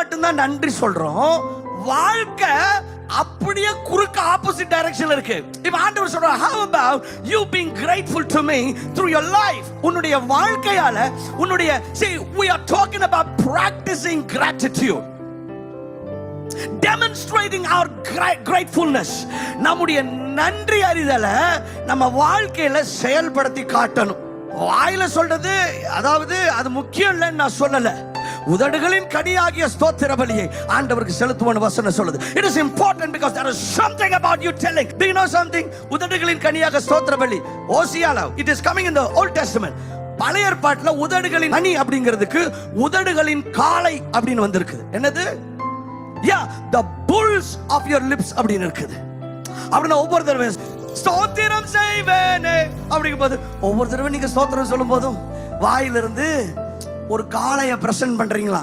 மட்டும்தான் நன்றி சொல்றோம். வாழ்க்கை அப்படியே குறுக்க ஆப்போசிட் டைரக்ஷன்ல இருக்கு. இப்ப ஆண்டவர் சொல்ற how about you being grateful to me through your life? உன்னுடைய வாழ்க்கையால உன்னுடைய see we are talking about practicing gratitude. Demonstrating our gra- gratefulness. நம்முடைய நன்றி அறிதலை நம்ம வாழ்க்கையில செயல்படுத்தி காட்டணும். வாயில சொல்றது அதாவது அது முக்கியம் இல்லைன்னு நான் சொல்லல. உதடுகளின் கனியாகிய ஸ்தோத்திர பலியை ஆண்டவருக்கு செலுத்துவோம் வசனம் சொல்லுது. It is important because there is something about you telling to you know something உதடுகளின் கனியாக ஸ்தோத்திர பலி. ஓசியால it is coming in the old testament பழைய ஏற்பாட்டில் உதடுகளின் அணி அப்படிங்கிறதுக்கு உதடுகளின் காலை அப்படின்னு வந்திருக்குது என்னது? Yeah the bulls of your lips அப்படின்னு இருக்குது. அப்படின்னா ஒவ்வொரு தடவை ஸ்தோத்திரம் செய்வேனே. அப்படிங்கும் போது ஒவ்வொரு தடவை நீங்க ஸ்தோத்திரம் சொல்லும் போதும் வாயிலிருந்து ஒரு காளைய பிரசன்ட் பண்றீங்களா?